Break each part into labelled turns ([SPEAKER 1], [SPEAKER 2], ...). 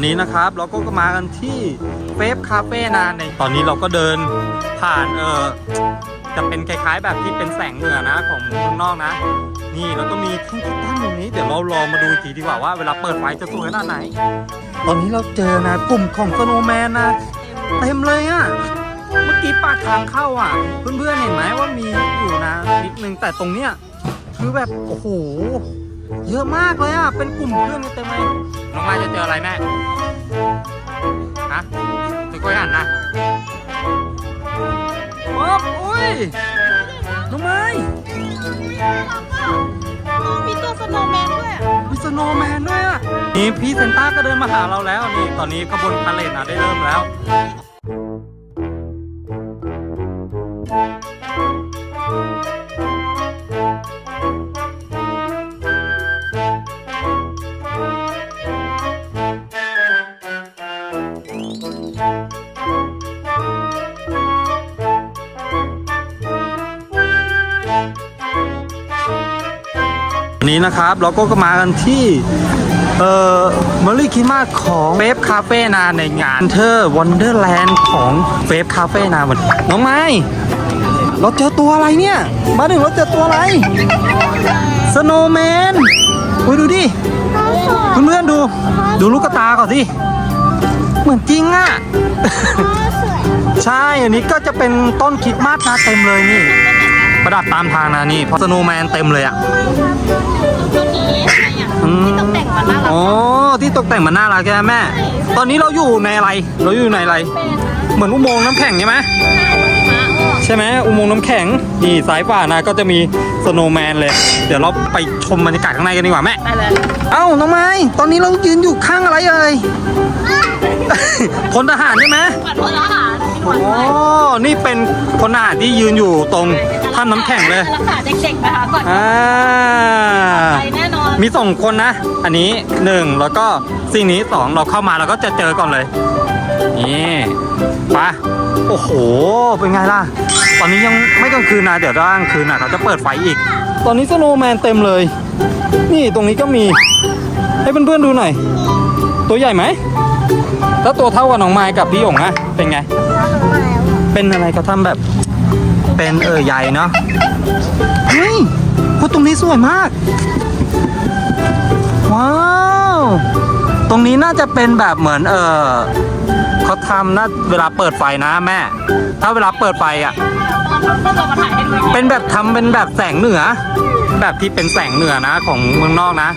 [SPEAKER 1] วันนี้นะครับเราก็มากันที่เฟฟคาเฟ่นาในตอนนี้เราก็เดินผ่านเออจะเป็นคล้ายๆ แบบที่เป็นแสงเหนือนะของเมืองนอกนะ นี่แล้วก็มีแท่งตั้นอย่างนี้เดี๋ยวเราลองมาดูทีดีกว่าว่าเวลาเปิดไฟจะสวยขนาดไหน ตอนนี้เราเจอนะกลุ่มของสโนว์แมนนะเต็มเลยอะเมื่อกี้ปากทางเข้าอะ เพื่อนๆเห็นไหมว่ามีอยู่นะนิดนึงแต่ตรงเนี้ยคือแบบโอ้โหเยอะมากเลยอะเป็นกลุ่มเพื่อนกันเต็มเลย น้องไม้จะเจออะไรแม่ ฮะไม่ค่อยอ่านนะโอ๊บอุ้ยน้องไม้
[SPEAKER 2] มีตัวสโนว์แมนด้วยอะ
[SPEAKER 1] มีสโนว์แมนด้วยอะ นี่พี่เซนต้าก็เดินมาหาเราแล้วนี่ ตอนนี้ขบวนพาเลทนะได้เริ่มแล้ว นนี้นะครับ เราก็มากันที่เอ่อมอลลี่คิมาของเฟฟคาเฟ่นาในงานเธอวันเดอร์แลนด์ของเฟฟคาเฟ่นาวันน้องไม้เราเจอตัวอะไรเนี่ย มาถึงเราเจอตัวอะไรสโนว์แมนอุ้ยดูดิเพื่อนๆดู ดูลูกกระตาก่อนสิเหมือนจริงอะ ใช่ อันนี้ก็จะเป็นต้นคริดมาสนะเต็มเลยนี่ ประดับตามทางนะนี่เพราะสโนว์แมนเต็มเลยอะ
[SPEAKER 2] ตัวนี้อะไรอะ
[SPEAKER 1] อืม
[SPEAKER 2] ที่ตกแต่งมันน่ารัก
[SPEAKER 1] อ๋อที่ตกแต่งมันน่ารักใช่ไหมแม่ ตอนนี้เราอยู่ในอะไร เราอยู่ในอะไร เหมือนอุโมงค์น้ำแข็งใช่ไหมใช่ไหมอุโมงค์น้ำแข็งนี่สายฝ่านะก็จะมีสโนว์แมนเลย เดี๋ยวเราไปชมบรรยากาศข้างในกันดีกว่าแม่
[SPEAKER 2] ไปเลย
[SPEAKER 1] เอ้าน้องไม้ตอนนี้เรายืนอยู่ข้างอะไรเอ่ยพลทหารใช่ไหม
[SPEAKER 2] ขวัญพลทหาร
[SPEAKER 1] อ๋อนี่เป็นพลทหารที่ยืนอยู่ตรง ท่านน้ำแข็งเลย
[SPEAKER 2] รักษาเด็กๆนะคะก่อน
[SPEAKER 1] อ่า
[SPEAKER 2] ไปแน่นอน
[SPEAKER 1] มีสองคนนะ อันนี้หนึ่งแล้วก็สิ่งนี้สองเราเข้ามาเราก็จะเจอก่อนเลย นี่ไปะโอ้โห เป็นไงล่ะ ตอนนี้ยังไม่กลางคืนนะ เดี๋ยวกลางคืนนะเขาจะเปิดไฟอีก ตอนนี้สโนว์แมนเต็มเลย นี่ตรงนี้ก็มี ให้เพื่อนๆดูหน่อย ตัวใหญ่ไหมแล้วตัวเท่ากับน้องไม้กับพี่หยงนะเป็นไง เป็นอะไรเขาทำแบบ เป็นเออใหญ่เนาะเฮ้ยโคตรงนี้สวยมาก ว้าว ตรงนี้น่าจะเป็นแบบเหมือนเออเขาทำนะเวลาเปิดไฟนะแม่ ถ้าเวลาเปิดไฟอะ
[SPEAKER 2] ต้องลองมาถ่ายให้ดู
[SPEAKER 1] เป็นแบบทำเป็นแบบแสงเหนือ แบบที่เป็นแสงเหนือนะของเมืองนอกนะ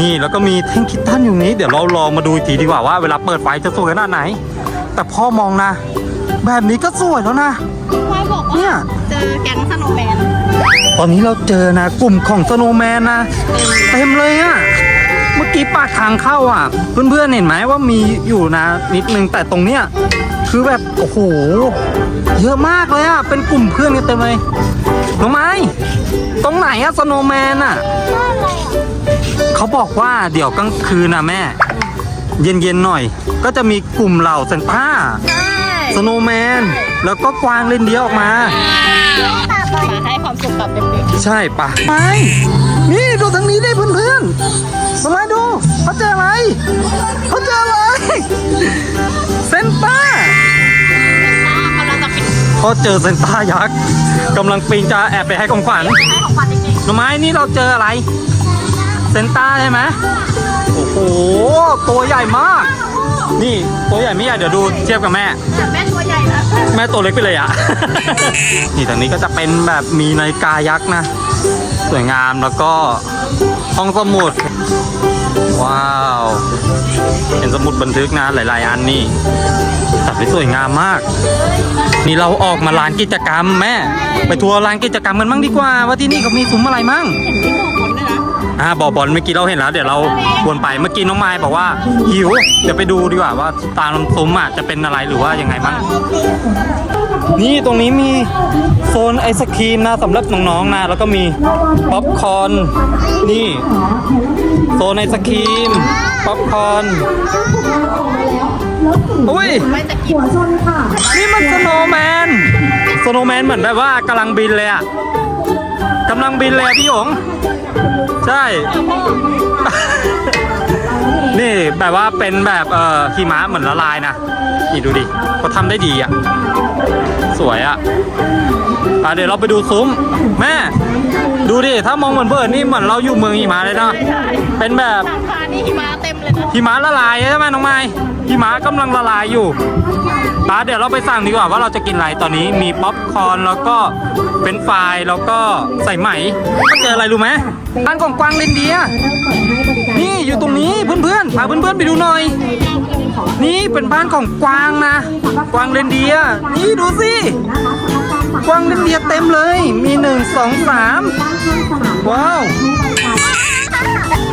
[SPEAKER 1] นี่แล้วก็มีแท่งคิดตันอยู่นี้ เดี๋ยวเราลองมาดูอีกทีดีกว่าว่าเวลาเปิดไฟจะสวยขนาดไหน แต่พ่อมองนะ แบบนี้ก็สวยแล้วนะ
[SPEAKER 2] ควายบอก
[SPEAKER 1] เนี่
[SPEAKER 2] ว่ายเจอแก๊งสโนว์แมน
[SPEAKER 1] ตอนนี้เราเจอนะกลุ่มของสโนว์แมนนะเต็มเลยอะเมื่อกี้ปากทางเข้าอะ เพื่อนๆเห็นไหมว่ามีอยู่นะ นิดนึงแต่ตรงเนี้ยคือแบบโอ้โหเยอะมากเลยอะเป็นกลุ่มเพื่อนกันเต็มเลยน้องไม้ตรงไหนอะสโนว์แมนอะเขาบอกว่าเดี๋ยวกลางคืนนะแม่ เย็นๆหน่อย ก็จะมีกลุ่มเหล่าเซนต้า
[SPEAKER 2] ใช่
[SPEAKER 1] สโนว์แมน แล้วก็กวางเลนเดียออกมา
[SPEAKER 2] มาให้ความสุขกับเด็ก
[SPEAKER 1] ใช่ปะไป นี่ดูทางนี้ได้เพื่อนๆทำไมดูเขาเจออะไรเขาเจออะไร เซนต้า
[SPEAKER 2] ๆกำลังจะปิด
[SPEAKER 1] เขาเจอเซนต้ายักษ์กำลังปีนจะแอบไปให้ของขวัญ
[SPEAKER 2] ให้ของขวัญเด็ก
[SPEAKER 1] หน่อไม้นี่เราเจออะไร เซนต้าใช่ไหมโอ้โห ตัวใหญ่มาก นี่ตัวใหญ่ไม่ใหญ่เดี๋ยวดูเทียบกับแม่
[SPEAKER 2] ๆแต่แม่ตัวใหญ่นะ
[SPEAKER 1] แม่ตัวเล็กไปเลยอะนี่ทางนี้ก็จะเป็นแบบมีนาฬิกายักษ์นะ สวยงามแล้วก็ห้องสมุด ว้าว เป็นสมุดบันทึกนะหลาย ๆ อันนี่จัดได้สวยงามมาก นี่เราออกมาลานกิจกรรมแม่ ไปทัวร์ลานกิจกรรมกันบ้างดีกว่า ว่าที่นี่เขามีซุ้มอะไรมั่ง
[SPEAKER 2] เห็นที่บอกคนด้วยนะ
[SPEAKER 1] อ่าบ่อบอลเมื่อกี้เราเห็นแล้ว เดี๋ยวเราวนไปเมื่อกี้น้องไม้บอกว่าหิวเดี๋ยวไปดูดีกว่าว่าตามซุ้มอะจะเป็นอะไรหรือว่ายังไงบ้างนี่ตรงนี้มีโซนไอศครีมนะสำหรับน้องๆนะแล้วก็มีป๊อปคอร์นนี่โซนไอศครีมป๊อปคอร์นอุ้ย
[SPEAKER 2] นี่
[SPEAKER 1] มันสโนว์แมนสโนว์แมนเหมือนแบบว่ากำลังบินเลยอะำลังบินเลยอะพี่หยงใช่ นี่แบบว่าเป็นแบบเอ่อหิมะเหมือนละลายนะนี่ดูดิเขาทำได้ดีอะ สวยอะอะเดี๋ยวเราไปดูซุ้ม แม่ ดูดิ ถ้ามองเหมือนเบิร์ดนี่เหมือนเราอยู่เมืองหิมะเลยเนาะเป็นแบบ
[SPEAKER 2] ทางพานี่หิมะเต็มเลยนะ
[SPEAKER 1] หิมะละลายใช่ไหมน้องไม้หิมะกำลังละลายอยู่ ตาเดี๋ยวเราไปสั่งดีกว่าว่าเราจะกินอะไรตอนนี้มีป๊อปคอร์นแล้วก็เป็นไฟรายแล้วก็ใส่ไหมก็เจออะไรรู้ไหมร้านของกวางเลนเดียร์นี่อยู่ตรงนี้เพื่อนๆพาเพื่อนๆไปดูหน่อย นี่เป็นบ้านของกวางนะ กวางเลนเดียร์นี่ดูสิ กวางเลนเดียร์เต็มเลย มีหนึ่งสองสามว้าว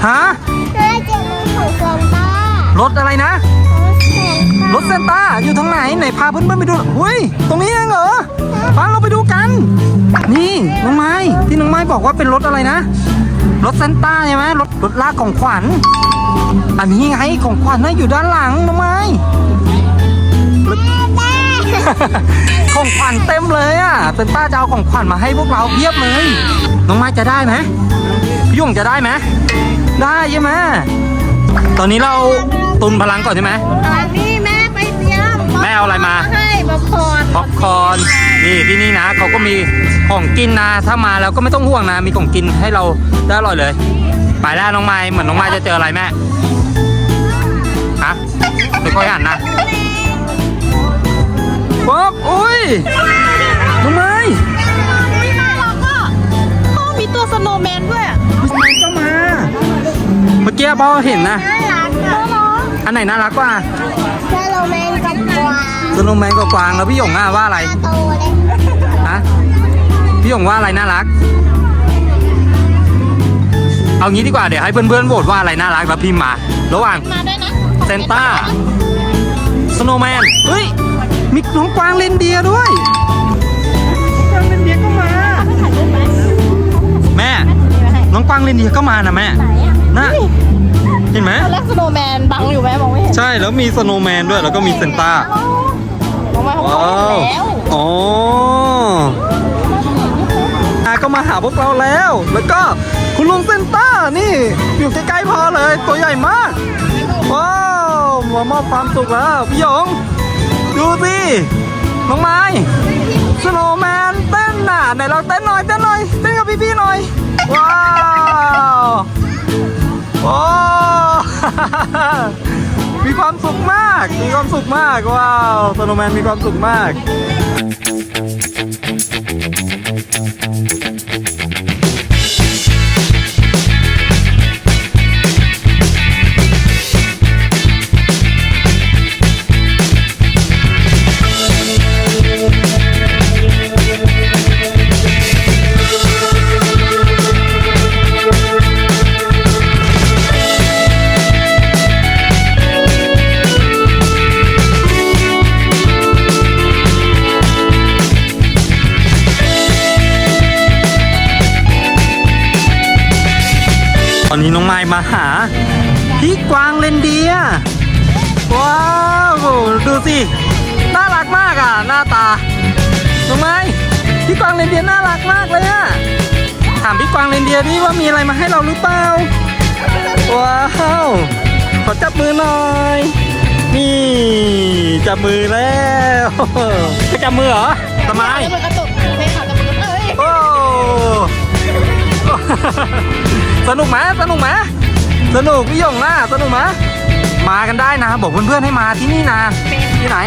[SPEAKER 1] ฮะ
[SPEAKER 3] ได้เจอมือของซานต้าร
[SPEAKER 1] ถอะไรนะ รถเซนต้าอยู่ทางไหนไหนพาเพื่อนๆไปดูเฮ้ยตรงนี้เองเหรอพาเราไปดูกัน นี่น้องไม้ที่น้องไม้บอกว่าเป็นรถอะไรนะ รถเซนต้าใช่ไหมรถรถลากของขวัญ อันนี้ไงของขวัญน่ะอยู่ด้านหลังน้องไม้ของขวัญเต็มเลยอะเซนต้าจะเอาของขวัญมาให้พวกเราเพียบเลย น้องไม้จะได้ไหมพี่ยงจะได้ไหมได้ใช่ไหมตอนนี้เราตุนพลังก่อนใช่ไหม
[SPEAKER 2] ทางนี้
[SPEAKER 1] แม่เอาอะไรมา
[SPEAKER 2] ให้บ๊อบคอร์น
[SPEAKER 1] ป๊อปคอร์นนี่ที่นี่นะเขาก็มีของกินนะถ้ามาแล้วก็ไม่ต้องห่วงนะ มีของกินให้เราได้อร่อยเลย ไปแล้วน้องไม้เหมือนน้องไม้จะเจออะไรแม่ฮะไม่ค่อยหันนะป๊อบอุ้ยน้องไม้
[SPEAKER 2] น่ารักอะพ่อมีตัวสโนว์แมนด้วยอะ
[SPEAKER 1] ก็มา เมื่อกี้พ่อเห็นนะ
[SPEAKER 3] น่ารัก อะ
[SPEAKER 1] อันไหนน่ารักกว่า
[SPEAKER 3] เจอโรแมนกับกวาง
[SPEAKER 1] สโนว์แมนกับกวางแล้วพี่หยงอะว่าอะไร
[SPEAKER 3] ตาโตเลย
[SPEAKER 1] ฮะพี่หยงว่าอะไรน่ารัก เอางี้ดีกว่าเดี๋ยวให้เพื่อนๆโหวตว่าอะไรน่ารักแล้วพิมพ์มา ระหว่าง
[SPEAKER 2] มาด้วยนะ
[SPEAKER 1] เซนต้าสโนว์แมนเฮ้ยมีน้องกวางเลนเดียร์ด้วยกวางเลนเดียร์ก็มา แม่ น้องกวางเลนเดียร์ก็มานะแม่น่ะ เห็นไหม
[SPEAKER 2] ตอนแรกสโนว์แมนบังอยู่ไหมมองไม่เห็น
[SPEAKER 1] ใช่แล้วมีสโนว์แมนด้วยแล้วก็มีเซนต้า
[SPEAKER 2] มองมาเขา
[SPEAKER 1] ว้า
[SPEAKER 2] บอก
[SPEAKER 1] ว
[SPEAKER 2] แล้ว
[SPEAKER 1] อ๋ออาก็มาหาพวกเราแล้ว แล้วก็คุณลุงเซนต้า นี่ อยู่ใกล้ๆพอเลย ตัวใหญ่มาก ว้าวมามอบความสุขแล้ว พี่หยง ดูสิน้องไม้สโนว์แมนเต้นน่ะไหนเราเต้นหน่อย เต้นหน่อย เต้นกับพี่ๆหน่อย ว้าว โอ้มีความสุขมาก มีความสุขมาก ว้าวสโนว์แมนมีความสุขมาก นนี้น้องไม้มาหา พี่กวางเลนเดียร์ว้าวดูสิ น่ารักมากอะ หน้าตาน้องไม้พี่กวางเลนเดียร์น่ารักมากเลยอะ ถามพี่กวางเลนเดียร์ดิว่ามีอะไรมาให้เราหรือเปล่า ว้าว ขอจับมือหน่อย นี่จับมือแล้วไปจับมือเหรอทำไม
[SPEAKER 2] แล้วมันกระตุกเพลงขาจะมันกระตุกเอ้ย
[SPEAKER 1] โอ้ สนุกไหมสนุกไหมสนุกพี่หยงนะสนุกไหมมากันได้นะ บอกเพื่อนๆให้มาที่นี่นะที่ไหน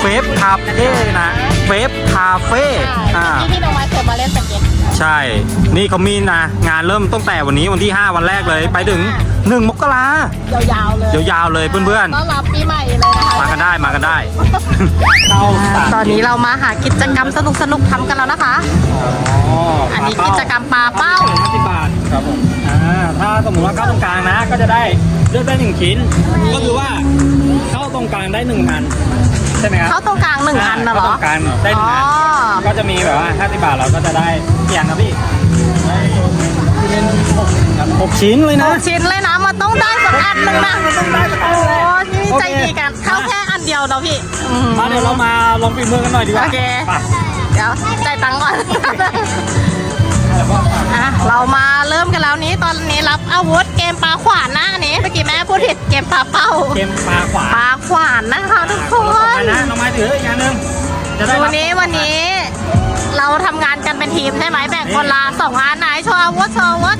[SPEAKER 1] เฟฟคาเฟ่นะเฟฟคาเฟ่อ่า
[SPEAKER 2] ที่ที่น้องไม้เคยมาเล่นสเก็ต
[SPEAKER 1] ใช่ นี่เขามีนะงานเริ่มตั้งแต่วันนี้วันที่ 5 วันแรกเลยไปถึง 1 มกรายา
[SPEAKER 2] วๆเลย
[SPEAKER 1] ยาวๆเลยเพื่อน
[SPEAKER 2] ต้อนรับปีใหม่เลยนะคะ
[SPEAKER 1] ๆมากันได้มากันได้เข้าสาม
[SPEAKER 2] ตอนนี้เรามาหากิจกรรมสนุกๆทำกันแล้วนะคะอันนี้กิจกรรมปลาเป้า
[SPEAKER 1] 50บาทครับผมอ่า ถ้าสมมติว่าเข้าตรงกลางนะ ก็จะได้เลือกได้หนึ่งชิ้น ก็คือว่าเข้าตรงกลางได้หนึ่งอันใช่ไหมครับ
[SPEAKER 2] เข้าตรงกลางหนึ่งอันนะเหร
[SPEAKER 1] เข้า
[SPEAKER 2] อ
[SPEAKER 1] ตรงกลางได้ห
[SPEAKER 2] อ๋
[SPEAKER 1] นึ่
[SPEAKER 2] อ
[SPEAKER 1] งอันก็จะมีแบบว่า50บาทเราก็จะได้เกี่ยงครับพี่ได้หกชิ้นเลย
[SPEAKER 2] ห
[SPEAKER 1] นะ
[SPEAKER 2] กชิ้นเลยนะมันต้องได้สักอันหนึ่งนะโอ้นี่ใจดีกันเข้าแค่อันเดียวเนาะพี่อืม
[SPEAKER 1] มาเดี๋ยวเรามาลองฝีมือกันหน่อยดีกว่า
[SPEAKER 2] โอเค
[SPEAKER 1] ไป
[SPEAKER 2] เดี๋ยวจ่ายตังค์ก่อน อะเรามาเริ่มกันแล้วนี้ตอนนี้รับอาวุธเกมปลาขวานนะอันนี้เมื่อกี้แม่พูดผิดเกมปลาเป้า
[SPEAKER 1] เกมปลาขวา
[SPEAKER 2] ปลาขวานนะคะทุกค
[SPEAKER 1] อะ
[SPEAKER 2] น
[SPEAKER 1] นะน้องไม้ถืออีกอย่างหนึงจะได้
[SPEAKER 2] วันนี้วันนี้ เราทำงานกันเป็นทีมใช่ไหมแบ่งคนละสองอันไหนโชว์อาวุธโชว์อาวุธ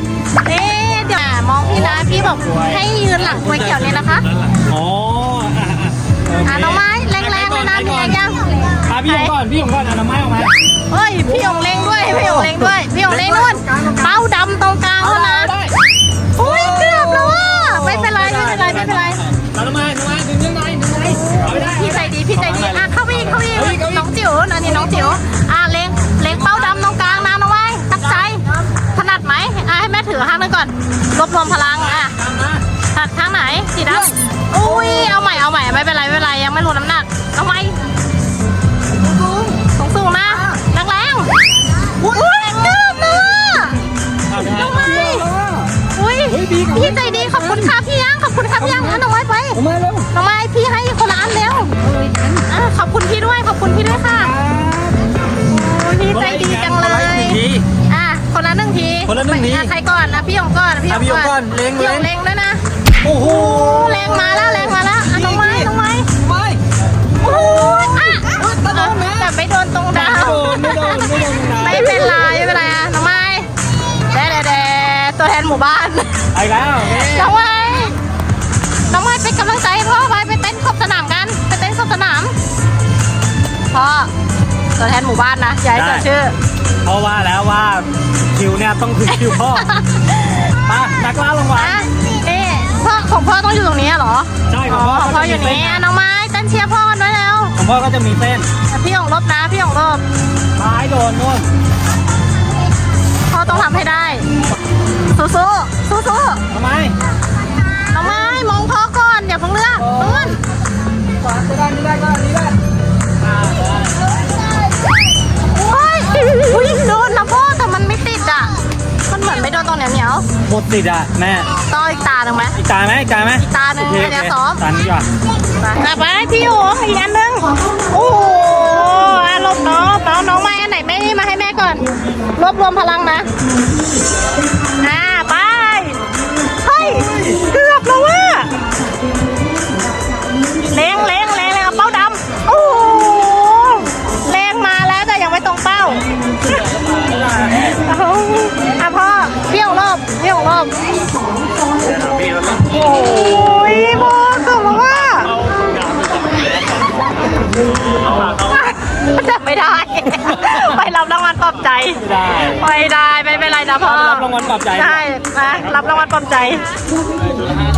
[SPEAKER 2] นี่เดี๋ยวมองพี่นะพี่บอกให้ยืนหลังกล้วยเขียวนี่นะคะ
[SPEAKER 1] อ๋ออะอะโเค
[SPEAKER 2] อะน้องไม้แรงๆเลยนะมีแรงยัง
[SPEAKER 1] อะพี่หยงก่อน พี่หยงก่อนอะน้องไม้ออกมา
[SPEAKER 2] เฮ้ย พี่หยงเล็งด้วย พี่หยงเล็งด้วย พี่หยงเล็งนู่นเป้าดำตรงกลางแล้วนะอุ้ยเกือบแล้วว่ะไม่เป็นไร ไม่เป็นไร ไม่เป็นไร
[SPEAKER 1] เอาน้องไม้น้องไม้ดึงยังไงดึงยังไงเอาไม่ได้
[SPEAKER 2] พี่ใจดี พี่ใจดี อะ เข้าไปอีกเข้าไปอีกน้องจิ๋วนะนี่น้องจิ๋ว อะเล็งเล็งเป้าดำตรงกลางนะน้องไม้ตั้งใจ ถนัดไหมอะให้แม่ถือข้างนึงก่อน รวบรวมพลัง อะ
[SPEAKER 1] ตามมา
[SPEAKER 2] ถนัดข้างไหน สีดำอุ้ย เอาใหม่ เอาใหม่ ไม่เป็นไร อุ้ยพี่ใจดีขอบคุณค่ะพี่ยังขอบคุณค่ะพี่ยังอะน้องไม้ไป
[SPEAKER 1] น้องไม้เร็ว
[SPEAKER 2] น้องไม้พี่ให้คนละอันเร็วอะขอบคุณพี่ด้วยขอบคุณพี่ด้วยค่ะโอ้ยพี่ใจดีจังเลย
[SPEAKER 1] ดี
[SPEAKER 2] อะคนละหนึ่งที
[SPEAKER 1] คนละหนึ่งที
[SPEAKER 2] อ่ใครก่อนนะพี่หยงก่อนพี่หย
[SPEAKER 1] อะ
[SPEAKER 2] ง
[SPEAKER 1] พี่หยงก่อนเล็ง
[SPEAKER 2] พี่หยง
[SPEAKER 1] เล็
[SPEAKER 2] เล็
[SPEAKER 1] ง
[SPEAKER 2] งด้วยนะ
[SPEAKER 1] โอ้โห
[SPEAKER 2] โอ้แรงมาแล้วแรงมาแล้วอะน้องไม้น้องไม้
[SPEAKER 1] ไม่
[SPEAKER 2] โอ้ยอะแต่ไม่โดนตรงดาว
[SPEAKER 1] ไม่โดนไม่โดนไม่โดน
[SPEAKER 2] ไม่เป็นไรไม่เป็นไรอะน้องไม้เด้เด้เด้ตัวแทนหมู่บ้าน
[SPEAKER 1] ไปแล้วนี่
[SPEAKER 2] น้องไม้น้องไม้เป็นกำลังใจให้พ่อไว้ไปเต้นขอบสนามกัน ไปเต้นขอบสนาม พ่อตัวแทนหมู่บ้านนะอย่าให้เสียชื่อ
[SPEAKER 1] เพราะว่าแล้วว่าคิวเนี่ยต้องถึงคิวพ่อมานักล่ารางวัล
[SPEAKER 2] อะนี่พ่อของพ่อต้องอยู่ตรงนี้เหรอ
[SPEAKER 1] ใช่ของพ่อ
[SPEAKER 2] ของพ่ออยู่นี่อะน้องไม้เต้นเชียร์พ่อกันด้วยแล้ว
[SPEAKER 1] ของพ่อก็จะมีเส้น
[SPEAKER 2] อะพี่หยงลบนะ พี่หยงลบ หนีย
[SPEAKER 1] ว
[SPEAKER 2] หมดติ
[SPEAKER 1] ดอะแม่
[SPEAKER 2] ๆต่ออีกตาหนึ่งไหม
[SPEAKER 1] อีกตาไหมอีกตาไหม
[SPEAKER 2] อีกตาหนึ่ง
[SPEAKER 1] โอเค
[SPEAKER 2] เดี๋ยว
[SPEAKER 1] โอเค
[SPEAKER 2] ซ้อม
[SPEAKER 1] ตานี้ก่อน
[SPEAKER 2] กลับไปพี่หยงอีกอันหนึงโอ้โหอะลบน้องน้องน้องไม้อันไหนไม่นี่มาให้แม่ก่อน รวบรวมพลังนะ ลปลอบใจ
[SPEAKER 1] ไม่ได้
[SPEAKER 2] ไม่ได้ไม่เป็นไรนะพ่อ
[SPEAKER 1] รับรางวัลปลอบใจ
[SPEAKER 2] ใช่นะรับรางวัลปลอบใจ
[SPEAKER 1] ไ